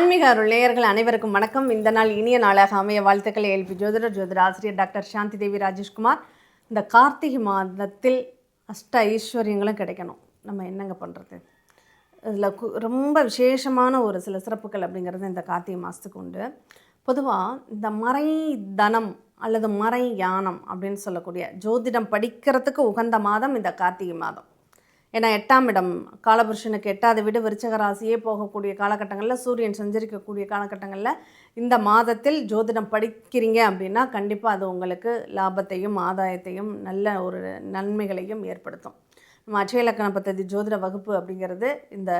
ஆன்மீக அருள் நேயர்கள் அனைவருக்கும் வணக்கம். இந்த நாள் இனிய நாளாக அமைய வாழ்த்துக்களை எல்பி ஜோதிடர் ஜோதிட ஆசிரியர் டாக்டர் சாந்தி தேவி ராஜேஷ்குமார். இந்த கார்த்திகை மாதத்தில் அஷ்ட ஐஸ்வர்யங்களும் கிடைக்கணும். நம்ம என்னங்க பண்ணுறது இதில் ரொம்ப விசேஷமான ஒரு சில சிறப்புகள் அப்படிங்கிறது இந்த கார்த்திகை மாதத்துக்கு உண்டு. பொதுவாக இந்த மறை தனம் அல்லது மறை யானம் அப்படின்னு சொல்லக்கூடிய ஜோதிடம் படிக்கிறதுக்கு உகந்த மாதம் இந்த கார்த்திகை மாதம். ஏன்னா எட்டாம் இடம் காலபுருஷனுக்கு எட்டாவது வீடு விருச்சக ராசியே போகக்கூடிய காலகட்டங்களில் சூரியன் சஞ்சரிக்கக்கூடிய காலகட்டங்களில் இந்த மாதத்தில் ஜோதிடம் படிக்கிறீங்க அப்படின்னா கண்டிப்பாக அது உங்களுக்கு லாபத்தையும் ஆதாயத்தையும் நல்ல ஒரு நன்மைகளையும் ஏற்படுத்தும். நம்ம அச்சயலக்கண இலக்கண ஜோதிட வகுப்பு அப்படிங்கிறது இந்த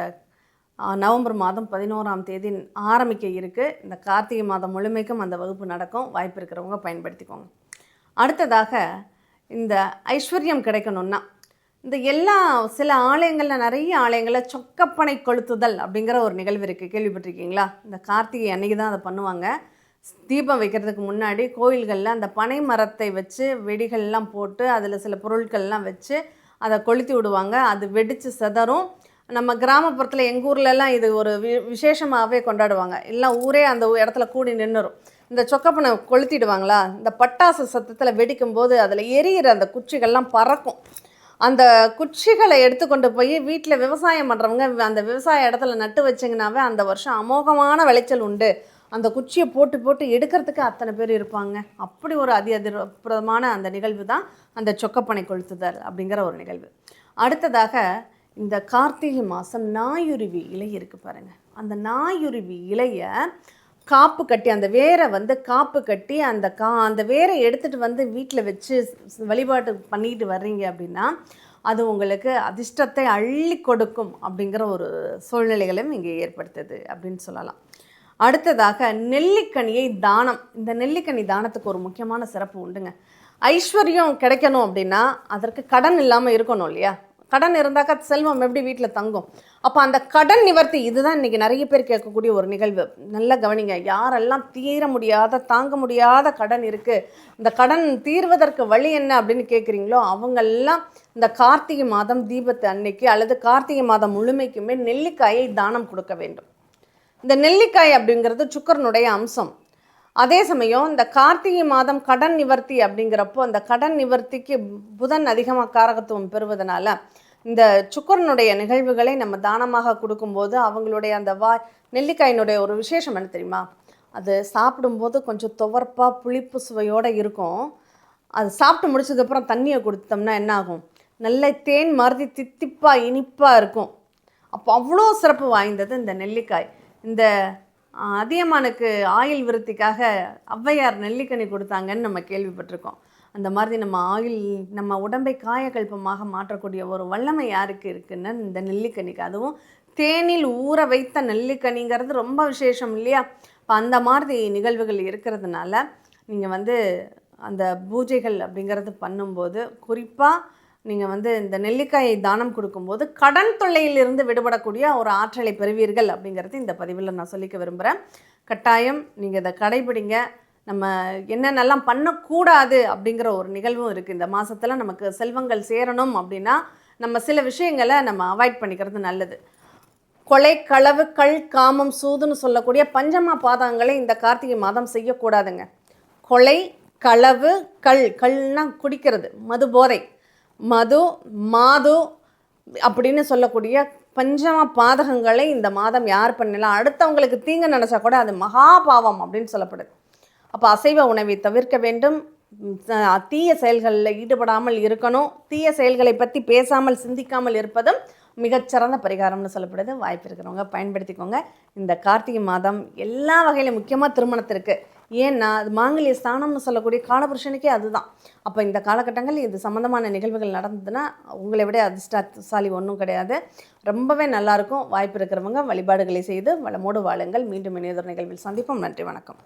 நவம்பர் மாதம் பதினோராம் தேதி ஆரம்பிக்க இருக்குது இந்த கார்த்திகை மாதம் முழுமைக்கும் அந்த வகுப்பு நடக்கும். வாய்ப்பு இருக்கிறவங்க பயன்படுத்திக்கோங்க. அடுத்ததாக இந்த ஐஸ்வர்யம் கிடைக்கணுன்னா இந்த எல்லா சில ஆலயங்களில் நிறைய ஆலயங்களில் சொக்கப்பனை கொளுத்துதல் அப்படிங்கிற ஒரு நிகழ்வு இருக்குது கேள்விப்பட்டிருக்கீங்களா? இந்த கார்த்திகை அன்னைக்கு தான் அதை பண்ணுவாங்க. தீபம் வைக்கிறதுக்கு முன்னாடி கோயில்களில் அந்த பனை மரத்தை வச்சு வெடிகள்லாம் போட்டு அதில் சில பொருட்கள்லாம் வச்சு அதை கொளுத்தி விடுவாங்க. அது வெடித்து சிதறும். நம்ம கிராமப்புறத்தில் எங்கள் ஊர்லலாம் இது ஒரு வி விசேஷமாகவே கொண்டாடுவாங்க. எல்லாம் ஊரே அந்த இடத்துல கூடி நின்றுரும் இந்த சொக்கப்பனை கொளுத்திடுவாங்களா? இந்த பட்டாசு சத்தத்தில் வெடிக்கும்போது அதில் எரியிற அந்த குச்சிகள்லாம் பறக்கும். அந்த குச்சிகளை எடுத்துக்கொண்டு போய் வீட்டில் விவசாயம் பண்ணுறவங்க அந்த விவசாய இடத்துல நட்டு வச்சிங்கனாவே அந்த வருஷம் அமோகமான விளைச்சல் உண்டு. அந்த குச்சியை போட்டு போட்டு எடுக்கிறதுக்கு அத்தனை பேர் இருப்பாங்க. அப்படி ஒரு அதி அதிரப்புறமான அந்த நிகழ்வு தான் அந்த சொக்கப்பனை கொளுத்துதல் அப்படிங்கிற ஒரு நிகழ்வு. அடுத்ததாக இந்த கார்த்திகை மாதம் நாயுருவி இலை இருக்குது பாருங்கள் அந்த நாயுருவி இலையை காப்பு கட்டி அந்த வேரை வந்து காப்பு கட்டி அந்த கா அந்த வேரை எடுத்துகிட்டு வந்து வீட்டில் வச்சு வழிபாட்டு பண்ணிக்கிட்டு வர்றீங்க அப்படின்னா அது உங்களுக்கு அதிர்ஷ்டத்தை அள்ளி கொடுக்கும் அப்படிங்கிற ஒரு சூழ்நிலைகளும் இங்கே ஏற்படுத்துது அப்படின்னு சொல்லலாம். அடுத்ததாக நெல்லிக்கனியை தானம். இந்த நெல்லிக்கனி தானத்துக்கு ஒரு முக்கியமான சிறப்பு உண்டுங்க. ஐஸ்வர்யம் கிடைக்கணும் அப்படின்னா அதற்கு கடன் இல்லாமல் இருக்கணும் இல்லையா? கடன் இருந்தாக்கா செல்வம் எப்படி வீட்டில் தங்கும்? அப்போ அந்த கடன் நிவர்த்தி இதுதான் இன்றைக்கி நிறைய பேர் கேட்கக்கூடிய ஒரு நிகழ்வு. நல்லா கவனிங்க யாரெல்லாம் தீர முடியாத தாங்க முடியாத கடன் இருக்குது இந்த கடன் தீர்வதற்கு வழி என்ன அப்படின்னு கேட்குறீங்களோ அவங்கெல்லாம் இந்த கார்த்திகை மாதம் தீபத்து அன்னைக்கு அல்லது கார்த்திகை மாதம் முழுமைக்குமே நெல்லிக்காயை தானம் கொடுக்க வேண்டும். இந்த நெல்லிக்காய் அப்படிங்கிறது சுக்கரனுடைய அம்சம். அதே சமயம் இந்த கார்த்திகை மாதம் கடன் நிவர்த்தி அப்படிங்கிறப்போ அந்த கடன் நிவர்த்திக்கு புதன் அதிகமாக காரகத்துவம் பெறுவதனால இந்த சுக்கரனுடைய நிகழ்வுகளை நம்ம தானமாக கொடுக்கும்போது அவங்களுடைய அந்த வா நெல்லிக்காயினுடைய ஒரு விசேஷம் என்ன தெரியுமா? அது சாப்பிடும்போது கொஞ்சம் துவர்ப்பாக புளிப்பு சுவையோடு இருக்கும். அது சாப்பிட்டு முடிச்சதுக்கப்புறம் தண்ணியை கொடுத்தோம்னா என்ன ஆகும் நல்ல தேன் மாதிரி தித்திப்பாக இனிப்பாக இருக்கும். அப்போ அவ்வளோ சிறப்பு வாய்ந்தது இந்த நெல்லிக்காய். இந்த அதியமானுக்கு ஆயில் விருத்திக்காக ஔவையார் நெல்லிக்கனி கொடுத்தாங்கன்னு நம்ம கேள்விப்பட்டிருக்கோம். அந்த மாதிரி நம்ம ஆயில் நம்ம உடம்பை காயக்கல்பமாக மாற்றக்கூடிய ஒரு வல்லமை யாருக்கு இருக்குன்னா இந்த நெல்லிக்கனிக்கு? அதுவும் தேனில் ஊற வைத்த நெல்லிக்கனிங்கிறது ரொம்ப விசேஷம் இல்லையா? இப்போ அந்த மாதிரி நிகழ்வுகள் இருக்கிறதுனால நீங்கள் வந்து அந்த பூஜைகள் அப்படிங்கிறது பண்ணும்போது குறிப்பாக நீங்கள் வந்து இந்த நெல்லிக்காயை தானம் கொடுக்கும்போது கடன் தொல்லையிலிருந்து விடுபடக்கூடிய ஒரு ஆற்றலை பெறுவீர்கள் அப்படிங்கிறது இந்த பதிவில் நான் சொல்லிக்க விரும்புகிறேன் கட்டாயம் நீங்கள் இதை கடைபிடிங்க. நம்ம என்னென்னலாம் பண்ணக்கூடாது அப்படிங்கிற ஒரு நிகழ்வும் இருக்குது இந்த மாதத்தில் நமக்கு செல்வங்கள் சேரணும் அப்படின்னா நம்ம சில விஷயங்களை நம்ம அவாய்ட் பண்ணிக்கிறது நல்லது. கொலை களவு கள் காமம் சூதுன்னு சொல்லக்கூடிய பஞ்சமா பாதங்களை இந்த கார்த்திகை மாதம் செய்யக்கூடாதுங்க. கொலை களவு கள் கல்னால் குடிக்கிறது. மது போதை மது மாது அப்படின்னு சொல்லக்கூடிய பஞ்சம பாதகங்களை இந்த மாதம் யார் பண்ணலாம் அடுத்தவங்களுக்கு தீங்கு நினச்சா கூட அது மகா பாவம் அப்படின்னு சொல்லப்படுது. அப்போ அசைவ உணவை தவிர்க்க வேண்டும். தீய செயல்களில் ஈடுபடாமல் இருக்கணும். தீய செயல்களை பற்றி பேசாமல் சிந்திக்காமல் இருப்பதும் மிகச்சிறந்த பரிகாரம்னு சொல்லப்படுது. வாய்ப்பு இருக்கிறவங்க பயன்படுத்திக்கோங்க. இந்த கார்த்திகை மாதம் எல்லா வகையிலும் முக்கியமாக திருமணத்திற்கு ஏன்னா அது மாங்கல்ய ஸ்தானம்னு சொல்லக்கூடிய காலபுருஷனுக்கே அதுதான். அப்போ இந்த காலகட்டங்களில் இது சம்மந்தமான நிகழ்வுகள் நடந்ததுன்னா உங்களை விட அதிர்ஷ்டசாலி ஒன்றும் கிடையாது. ரொம்பவே நல்லாயிருக்கும் வாய்ப்பு இருக்கிறவங்க வழிபாடுகளை செய்து வளமோடு வாழுங்கள். மீண்டும் இணையதொரு நிகழ்வில் சந்திப்போம். நன்றி வணக்கம்.